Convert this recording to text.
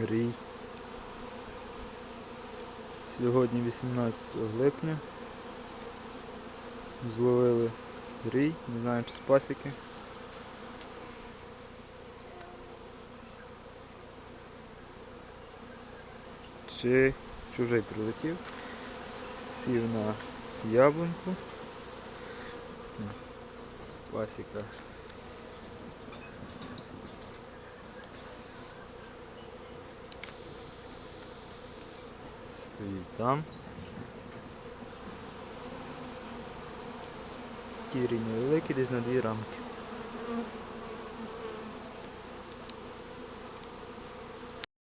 Рій. Сьогодні 18 липня. Зловили рій, не знаю чи з пасіки. Чи чужий прилетів. Сів на яблуньку. Пасіка. стоїть там. Ті великий десь на дві рамки.